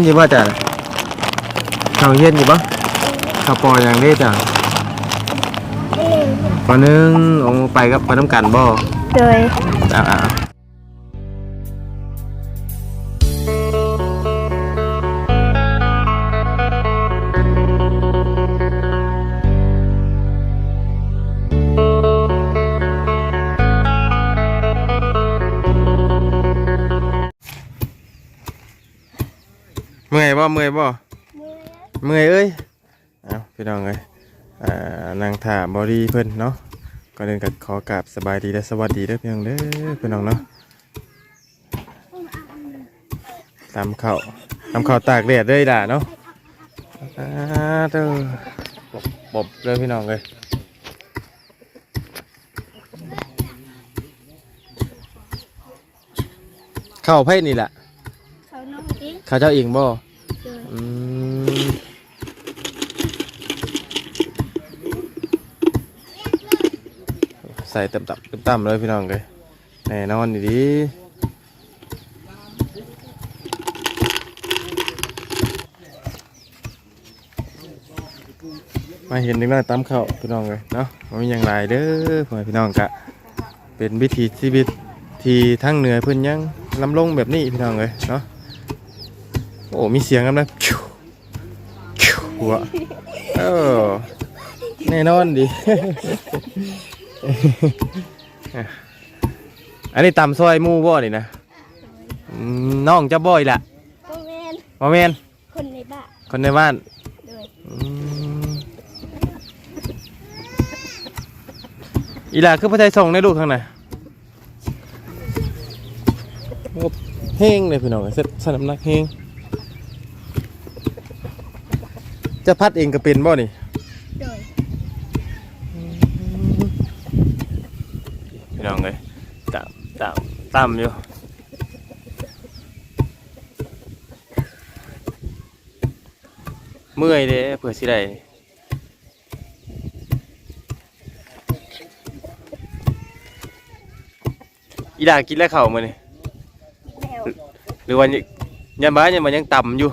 นอยู่บ่จ้ะเขาเฮียนอยู่บ่เขาปออย่างนี้จ้ะปอหนึงโอ้ไปกับไปน้ำกันบ่โดยอ่า บ่เมื่อยบ่เมื่อยเอ้ยเอาพี่น้องเอ้ยอ่านางถามบอดี้เพิ่นเนาะก่อนอื่นก็ขอกราบสบายดีและสวัสดีเด้อพี่น้องเด้อพี่น้องเนาะตามข้าวตามข้าวตากแดดเลยด่าเนาะอ่าเด้อบบบบเลยพี่น้องเลยข้าวไผ่นี่แหละเขาน้องเองข้าวเจ้าเองบ่โดย อืมใส่เต็มตับเต็มต่ำเลยพี่น้องเลยแน่นอนดีมาเห็นนึงแล้วตามเข้าพี่น้องเลยเนาะมันมีอย่างไรเด้อพ่อพี่น้องกะ เป็นวิถีชีวิตที่ทั้งเหนือเพิ่นยังลำลงแบบนี้พี่น้องเลยเนาะ อ้มีเสียงกันนะหัวเออแน่นอนดิอันนี้ตำซอยหมูบ่นี่นะอืมน้องจะบ่อยละโมเมนบ่แมนคนในบ้านคนในบ้านโดยอืมอีหล่าคือพระไทยส่งในลูกข้างในโอ้เฮงเลยพี่น้องเสร็จสนามนักเฮง จะพัดเองก็เป็นบ่นี่โดยพี่น้องเลยตามตามตามอยู่เมื่อยเด้เผื่อสิได้อีดากินแล้วเข่าวมานี่แล้วหรือว่ายังยังบ้านยังมันยังต่ำอยู่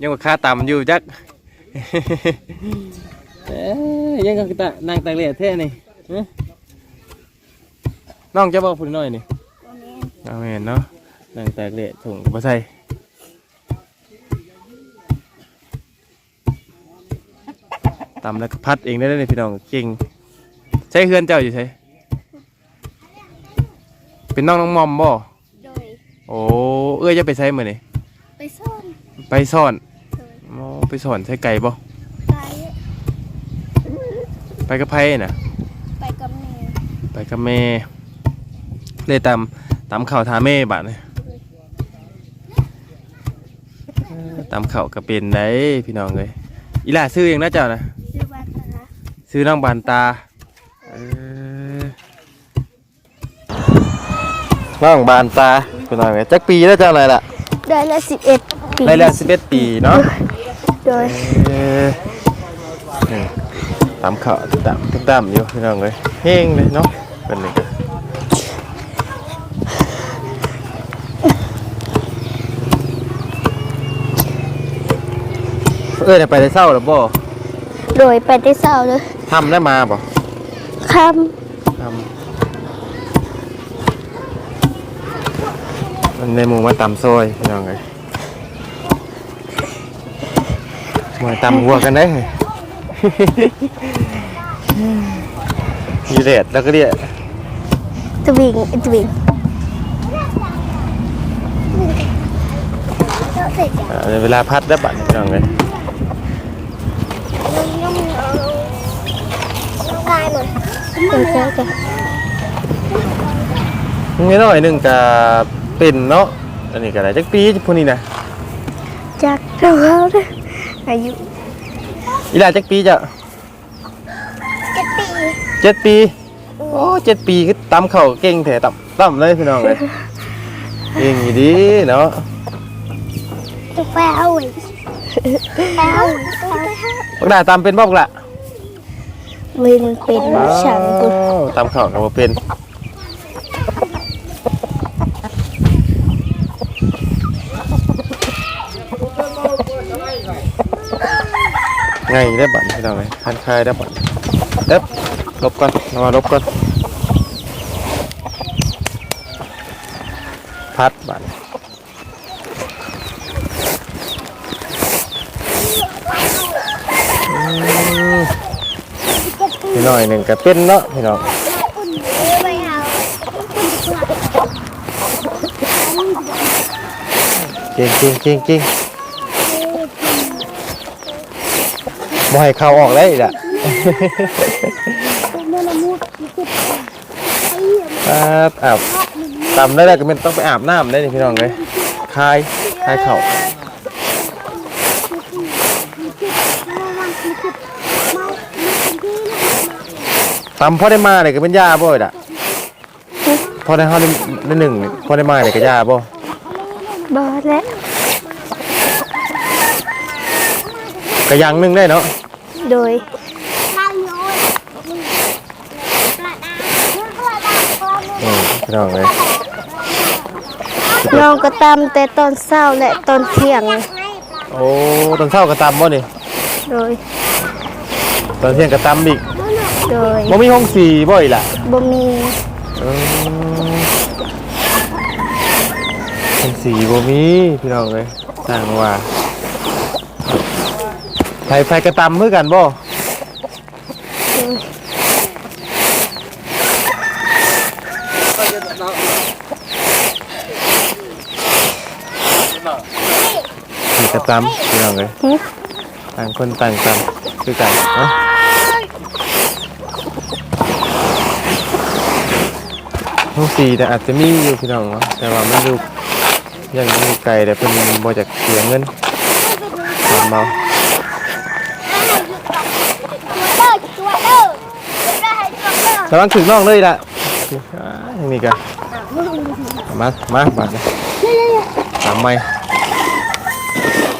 ยังว่าค่าต่ำอยู่จัก เอ้ยยังกับตะนางตากแดดแท้นี่เอ้ยน้องจะบอกพูดหน่อยนี่โมเมนเอาเห็นเนาะนางแตกเละถุงกับใส่ตำแล้วก็พัดเองได้เลยพี่น้องเก่งใช้เฮือนเจ้าอยู่ใช่เป็นน้องน้องมอมบ่โดยโอ้เอ้ยจะไปใช้มือนี่ไปซ่อนไปซ่อนโดยโอ้ ไปสอนใช้ไก่บ่ไปไปกับไพ่น่ะ ไปกับแม่ไปกับแม่เลยตำตำข่าวทาแม่บาดนี่เออตำข่าวก็เป็นได้พี่น้องเลยอีหล่าซื้อเองนะเจ้านะชื่อว่าตาซื้อน้องบานตาเออน้องบานตาพี่น้องเลยจักปีแล้วเจ้าอะไรล่ะได้ละสิบเอ็ดปีได้แล้วสิบเอ็ดปีเนาะ โดยเออนี่ตำข่าวตำตำอยู่พี่น้องเลยเฮงเลยเนาะเป็นเลยกันเอ้ยได้ไปได้เศร้าหรือบ่โดยไปได้เศร้าเลยทำได้มาบ่คทำมันในหมู่มาตำซอยพี่น้องไง มาตำหัวกันได้มีเด็ดแล้วก็เรียกำตวิงตวิงอ่าเวลาพัดได้บัดพี่น้องเลยกายหน่อยโดยเจ้าจ้ะนี่น้อยหนึ่งกับเป็นเนาะอันนี้ก็ได้จักปีพวกนี้นะ จากเราเขาเลย อายุอีหลาจักปีจ้ะเจ็ดปีเจ็ดปี โอ้เจ็ดปีคือตำเข่าเก่งแถต่ำต่ำเลยพี่น้องเลยเก่งอยู่ดีเนาะจะไปเอาอีกไปเอาอีกพวกดาตำเป็นบ่พวกละวินเป็นช่างกุอ้าวตำเข่ากับบ่เป็น ไงได้บัตรพี่น้องเลยคันคายได้บัตรเด็บลบก่อนเอามาลบก่อนพัดบัตรพี่น้อยหนึ่งก็เป็นเนาะพี่น้องอุ่นเอ้ยไม่เอาอุ่นดีกว่าจริงจริงจริงจริง บ่ให้เข้าออกเลยล่ะเมื่อละมุดที่สุดไอ้เหี้ยครับอาบตำได้แล้วก็เป็นต้องไปอาบน้ำได้นี่พี่น้องเลยคายคายเข่ามันคือเมามันเป็นที่นะตำพอได้มาเลยก็เป็นยาบ่อยล่ะพอได้เฮาได้ได้หนึ่งนี่พอได้มาเลยก็ยาบ่บอแล้วก็อยังหนึงได้เนาะ โดยอืมพี่น้องเลยน้องก็ตามแต่ตอนเช้าและตอนเที่ยง โอ้ตอนเช้าก็ตำบ่นี่โดย ตอนเที่ยงก็ตำอีกโดยบ่มีห้องสีบ่อีกล่ะบ่มีเออห้องสีบ่มีพี่น้องเลยสร้างว่า ไฟไฟกระตำมือกันบ่มีกระตำพี่น้องเลยต่างคนต่างตำคือกันเนาะห้องสี่แต่อาจจะมีอยู่พี่น้องเนาะแต่ว่ามันอยู่ยังอยู่ไกลแต่เพิ่นบ่จากเสียเงินตามเมา ระวังถึงน้องเลยล่ะอ่าอย่างนี้กันมา มาบัดนี้ตามไม่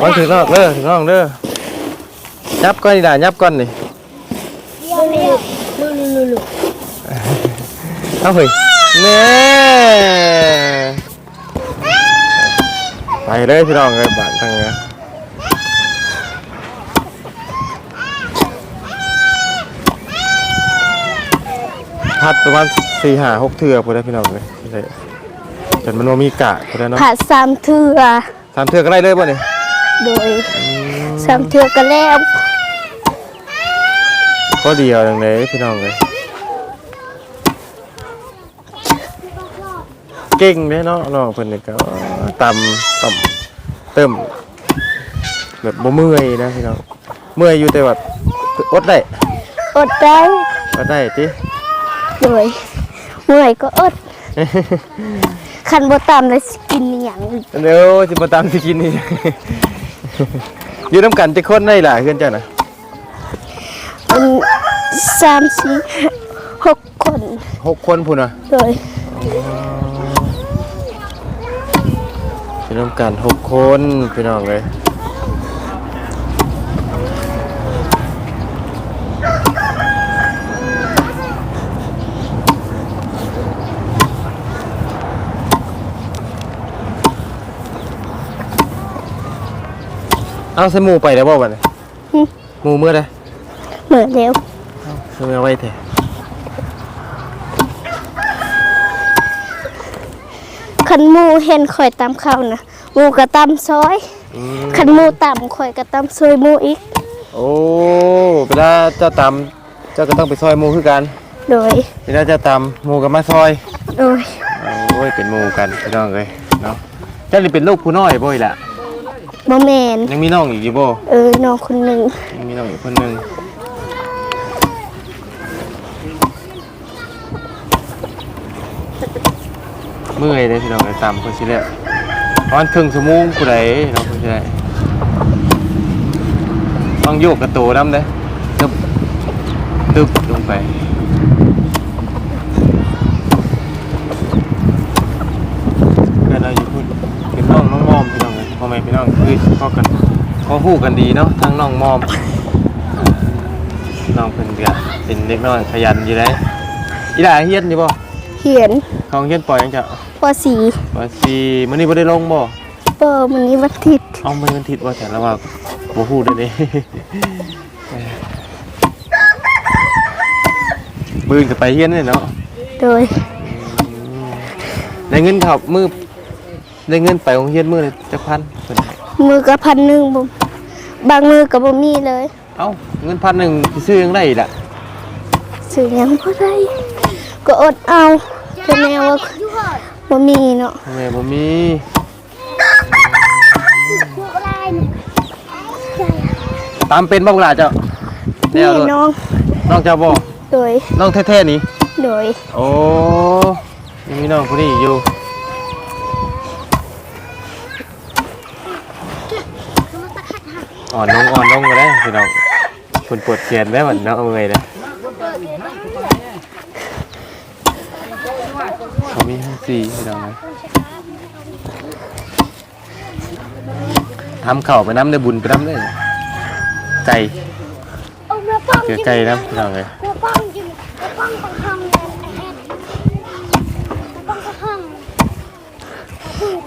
วันถึงนอกเด้อถึงนอกเด้อยับก้อนนี่ด่ายับก้อนนี่เอาเฮ้ยเน่ไปเลยพี่น้องเลยบ้านทางเนี้ พัดประมาณสี่ห้าหกเทือพอได้พี่น้องเลยเลยจนมันว่ามีกะพอได้เนาะผ่าสามเทือสามเทือก็ได้เลยป่ะนี่โดยสามเทือก็แล้วก็เดียวอย่างเลยพี่น้องเลยเก่งเด้เนาะน้องเพิ่นนี่ก็ตำตำเติมแบบบ่เมื่อยนะพี่น้องเมื่อยอยู่แต่ว่าอดได้อดได้อดได้ติ โดยเมื่อยก็อดคันบ่ตามเลยสิกินอหย่างอีกเดี๋ยวสิบ่ตามสิกินนี่ อยู่นํกันจะคนได้ล่ะเพื่อนเจ้าน่ะเป็นสามสี่หกคนหกคนพุ่นน่ะโดยอยู่นํกันหกคนพี่น้องเลย เอาใส่หมูไปแล้วบ่บัดนี้หมูเมื่อใดเหมือนแล้วเมื่อไว้แท้คันหมูเห็นข่อยตามข้าวนะหมูก็ตามซอยอืมคันหมูตามข่อยก็ตามซอยหมูอีก โอ้เวลาเจ้าตำเจ้าก็ต้องไปซอยหมูคือกันโดย เวลาเจ้าตำหมูก็มาซอยโดยโอ้ยเป็นหมูกันพี่น้องเลยเนาะเจ้านี่เป็นลูกผู้น้อยบ่อยล่ะ บ่แมนยังมีน้องอีกอยู่บ่เออน้องคนหนึ่งยังมีน้องอีกคนหนึงเมื่อยเลยพี่น้องเลยตำเพื่อสิแล้วประมาณครึ่งชั่วโมงผู้ใดเนาะเพื่อสิได้ต้องโยกกระโตน้ำเด้ตึบตึบลงไป พี่น้องคือพ่ากันเขาฮู้กันดีเนาะทั้งน้องมอมน้องเป็นเดือเป็นเด็กน้อยขยันอยู่เลยอีหล่าเฮียนอยู่บ่เขียนของเฮียนปล่อยยังจะปอสีบ่สิมื้อนี้ม่ได้ลงบ่เปอมันนี้วันอาทิตย์เอามันอวันอาทิตย์ว่าแต่ละว่าบ่ฮู้ได้เด้มือจะไปเฮียนนี่เนาะโดยในเงินเท่ามือ ได้เงินไปโรงเรียนมือละจักพันเพิ่นให้มือก็พันหนึ่งบ่บางมือก็บ่มีเลยเอ้าเงินพันหนึ่งสิซื้อยังได้อีกล่ะซื้อหยังบ่ได้ก็อดเอาแต่แม่ว่าบ่มีเนาะทำไมบ่มีตามเป็นบ่ล่ะเจ้านี่แวโลดน้องน้องเจ้าบ่โดยน้องแท้ๆนี่ โดย โอ้ยังมีน้องคนนี้อยู่ อ่อนลงอ่อนลงก็ได้พี่น้องคนปวดแขนได้เหมือนน้องเอาเงยเลยเขามีห้องสี่พี่น้องนะทำเข่าวไปน้ำได้บุญไปน้ำได้ไก่เจอไก่น้ำพี่น้องเลย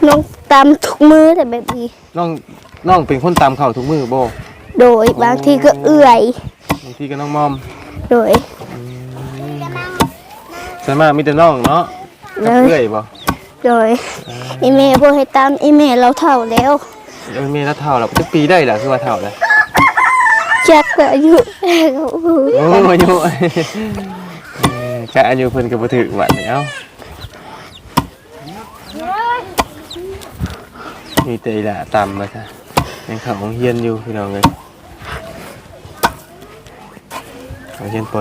น้องตามทุกมือแต่แบบนี้น้อง น้องเป็นคนตามเข่าวทุกมือบ่โดยบางทีก็เอื่อย บางทีก็น้องมอมโดยส่วนมากมีแต่น้องเนาะกับเลยเพื่อยบ่โดยอีเมลบ่ให้ตามอีเมลเราเท่าแล้วเดี๋ยวมีแล้วเท่าแล้วจะปีได้ล่ะคือว่าเท่าแล้วแจ็คก็อายุโอ้อายุเออกะอายุเพิ่นก็บ่ถึงบัดนี้เอ้ามีแต่อีหล่ะตามมาซะ ยังเข้าโรงเรียนอยู่พี่น้องเอ้ยโรงเรียนป .4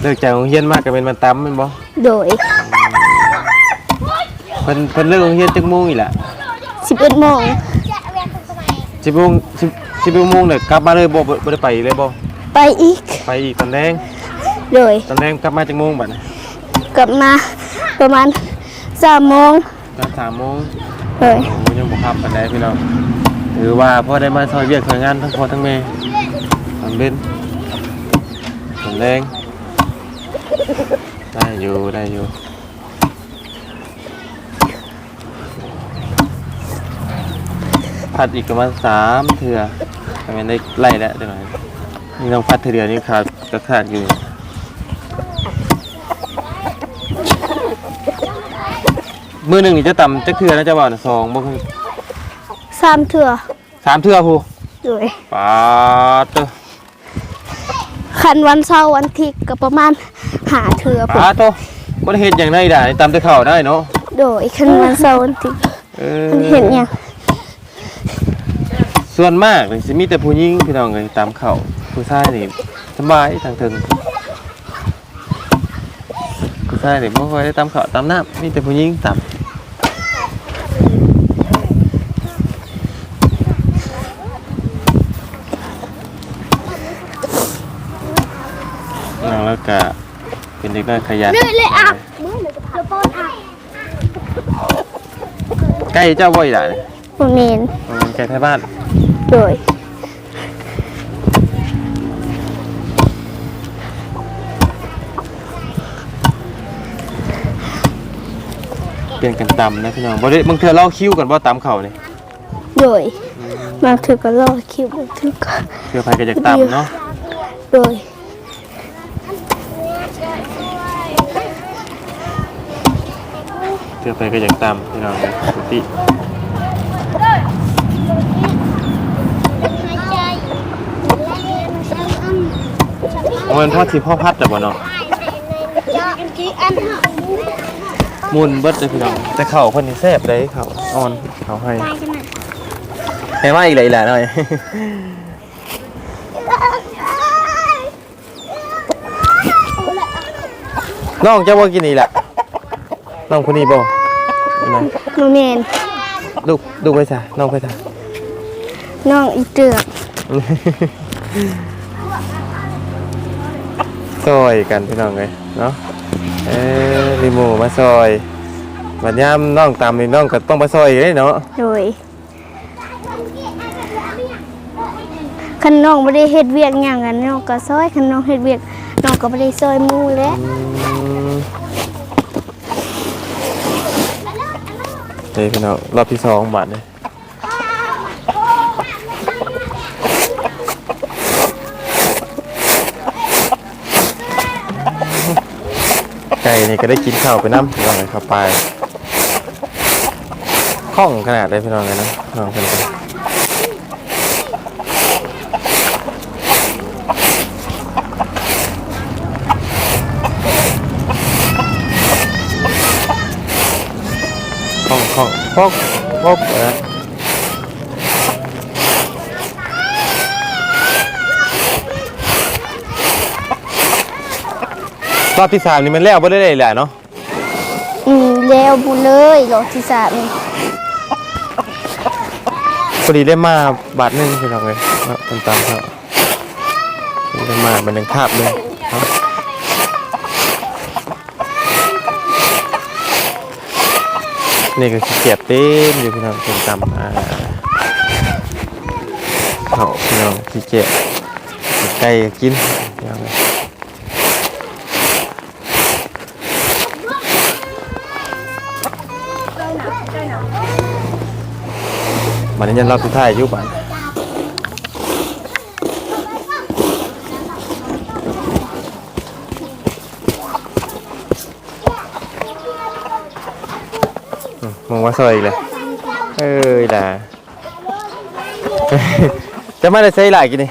เลิกจากโรงเรียนมากก็เป็นมันตำแม่นบ่โดยเพิ่นเพิ่นเลิกโรงเรียนจักโมงอีหล่ะ11โมงสิบโมงสิบสิบโมงเนี่ยกลับมาเลยบ่บ่บ่ได้ไปเลยบ่ไปอีก ไปอีกตอนแดงโดยตอนแดงกลับมาจากโมงบัดนี้กลับมาประมาณ3โมงตอนสามโมง โดยโอ้ยังบ่ขับปานใดพี่น้องถือว่าพ่อได้มาซอยเวียกซอยงานทั้งพ่อทั้งแม่ตอนเบ็นตอนแดงได้อยู่ได้อยู่พัดอีกประมาณสามเทื่อทำไมนได้ไล่แล้วเดี๋ยวหน่อยนี่ต้องพัดเทื่อเดียวนี่ขาดก็ขาดอยู่ มือหนึ่งนี่จะต่ำจะเทือนะจะบอกนะสองบ่คือ3เทื่อสามเทือผู้โดยปาดเตอคันวันเสาร์วันอาทิตย์ก็ประมาณหาเทื่อพุ่นปาดโตบ่ได้เฮ็ดอย่างไรได้ตามแต่เข้าได้เนาะโดยคันวันเสาร์วันอาทิตย์เออมันเห็นหยังส่วนมากนี่สิมีแต่ผู้หญิงพี่น้องเอ้ยตามเข้าผู้ชายนี่สบายทางถึงผู้ชายนี่บ่ค่อยได้ตามเข้าตามน้ำมีแต่ผู้หญิงตามน้อง แล้วก็เป็นเด็กน้อยขยันเลยอะใกล้เจ้าบ่อยล่ะเนี่ยบ่แม่นอืมใกล้ท้ายบ้านโดยเปลี่ยนกันตำนะพี่น้องบ่ได้บางเทื่อเราคิวกันบ่ตำเข่านี่โดยบางเทื่อก็รอคิวบางเทื่อก็เทื่อไผก็อยากตำเนาะโดย เทื่อไผก็อยากตำพี่น้องนะปกติมันพ่อดสิพ่อพัดแต่บ่เนาะมุนเบิดเลยพี่น้องแต่เข่าเพิ่นนี่แซ่บเลยเข่าอ่อนเข่าให้ให้มาอีกเลยแหละหน่อยน้องเจ้าว่ากินนี่แหละ น้องคนนี้บ่เห็นไหมบ่แม่นลูกลูกไปซะน้องไปซะน้องอีเตือกซอยกันพี่น้องเลยเนาะเออรีโมมาซอยบัดยามน้องตามนี่น้องก็ต้องมาซอยอีกเด้เนาะโดยคันน้องบ่ได้เฮ็ดเวียกหยังกันน้องก็ซอยคันน้องเฮ็ดเวียกน้องก็บ่ได้ซอยหมู่แหล้ว เลพี่น้องรอบที่สองหมัดเลยไก่นี่ก็ได้กินข้าวไปน้ำพี่น้องเลยคไปข้องขนาดเลยพี่น้องเลยนะน้องเป็น พกพกเออรอบที่สามนี่มันแล้วบ่ได้เลยแหละเนาะอืมแล้วบุเลยรอบที่สามนี่พอดีได้มาบาทหนึงพี่น้องเลยเนาะตามตามครับได้มาเป็นหนึ่งคาบเลยเนาะ นี่ก็เสียบเต็มอยู่พี่น้องเป็นจำอ่าเขาพี่น้องขี้เกียจไก่กินพี่น้องมันนี้ยันรอบสุดท้ายอยู่บ้าน มมองว่าซอยอีกเลยเอ้ยล่ะ จะมาได้ใช้หลายกินนี่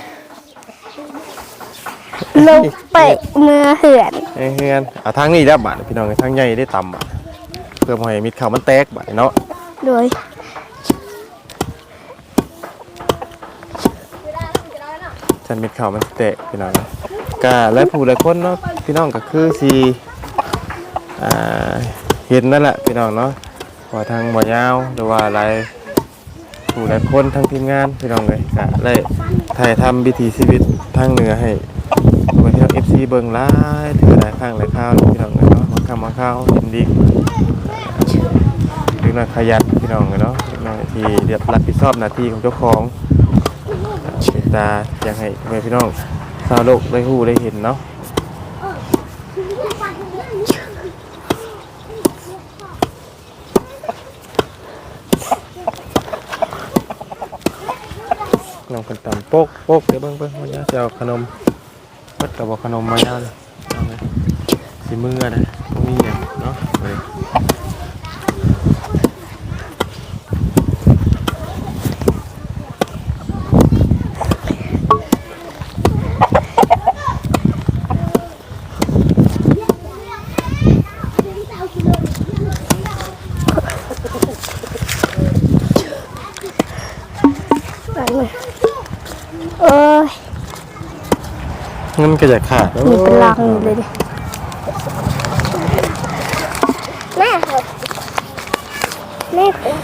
ลงไปเมื่อเหือนเอ้ยเฮือนเอาทางนี้แล้วบาดพี่น้องทางใหญ่ได้ต่ำบาดเพื่อบ่ให้มิดเขามันแตกบาดเนาะโดยฉันมิดเขามันแตกพี่น้องก็และผู้หลายคนเนาะพี่น้องก็คือสิอ่าเห็นนั่นแหละพี่น้องเนาะ ว่าทางบ่ยาวหรือว่าอะไรผู้หลายคนทั้งทีมงานพี่น้องเลยก็เลยถ่ายทำวิถีชีวิตทางเหนือให้บางทีเราเอฟซีเบิ่งหลายถือหลายข้างหลายข้าวพี่น้องเลยเนาะมาข้ามมาข้าวยินดีเล็กน้อยขยันพี่น้องเลยเนาะเล็กน้อยที่เรียบรับผิดชอบหน้าที่ของเจ้าของเมตตาอยากให้พี่น้องชาวโลกได้ฮู้ได้เห็นเนาะ น้องคนตำโป๊กโป๊กเดี๋ยวเบิ้งเบิ้งมันจะเอาขนมเปิดกระบอกขนมมายาวเลยเอาเลยสีมือนะพวกนี้เนี่ยเนาะเอาเลย ไปเลยเอ้ย เงิน ก็จะขาดมีเป็นลังอยู่เลยดิแม่ครับแม่ครับ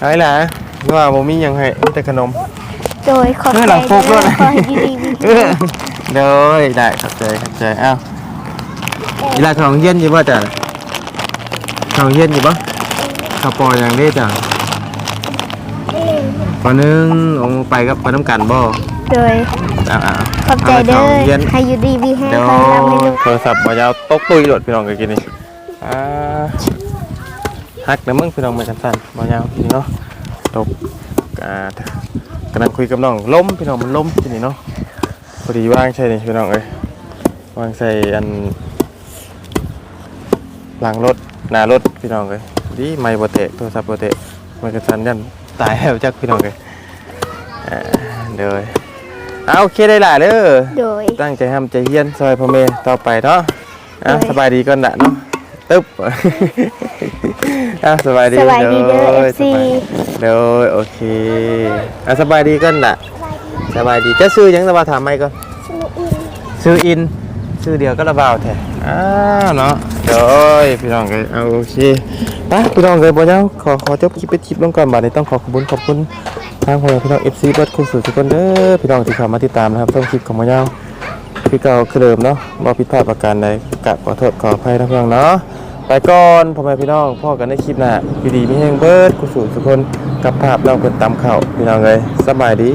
ไอ้ล่ะว่าบ่มีหยังให้มีแต่ขนม โดยขอบใจอหลังโฟกด้วย ขอให้ดีเออเด้อได้ขอบใจขอบใจเอ้าเวลาของเย็นอยู่บ่จ้ะ ของเย็นอยู่บ่ข้าวปออย่างนี้จ้ะปอนึงเอาไปกับไปน้ำกันบ่โดยอ้าวอ้าวขอบใจเด้าอไปของเย็นให้อยู่ดีมีแห้งเดี๋ยวคอยรับไม่รู้โทรศัพท์บ่ยาวตกตุยโหลดพี่น้องกันกินนี่อ่าฮักนะมึงพี่น้องมากันสั่นบ่ยาวพี่เนาะตกอ่ากำลังคุยกับน้องล้มพี่น้องมันล้มที่นี่เนาะพอดีว่างใช่นี่พี่น้องเอ้ยวางใส่อันหลังรถ หน้ารถพี่น้องเอ้ยดีไม่บ่เตะโทรศัพท์บ่เตะมันกันสั่นยันตายแล้วจักพี่น้องเอ้ยอ่าเด้อเอาโอเคได้ล่ะเด้อโดยตั้งใจทำใจเฮียนซอยพ่อแม่ต่อไปเนาะอะได้สบายดีก่อนละเนาะตึ๊บอะสบายดีสบายดีเด้อโ FC เด้อโอเคอะสบายดีก่อนละสบายดีจะซื้อหยังระบาวถามไม่ก่อนซื้ออินซื้อ เดียวก็ระบาวแท้อ้าวเนาะเด้อพี่น้องเลยเอาโอเคไปพี่น้องเลยบ่เจ้าขอขอจบคลิปเป็นคลิปลงก่อนบัดนี้ต้องขอขอบคุณขอบคุณทางพ่อแม่พี่น้อง FC เบิดคุณสู่ทุกคนเด้อพี่น้องที่เข้ามาติดตามนะครับต้องคลิปของบ่เจ้าพี่เก่าคือเดิมเนาะบ่ผิดพลาดประการใดกะขอโทษขออภัยทั้งพี่น้องเนาะไปก่อนพ่อแม่พี่น้องพ่อกันในคลิปหน้าอยู่ดีมีแห่งเบิร์ดกุศลทุกคนกับภาพเราเพิ่นตามเข้าพี่น้องเลยสบายดี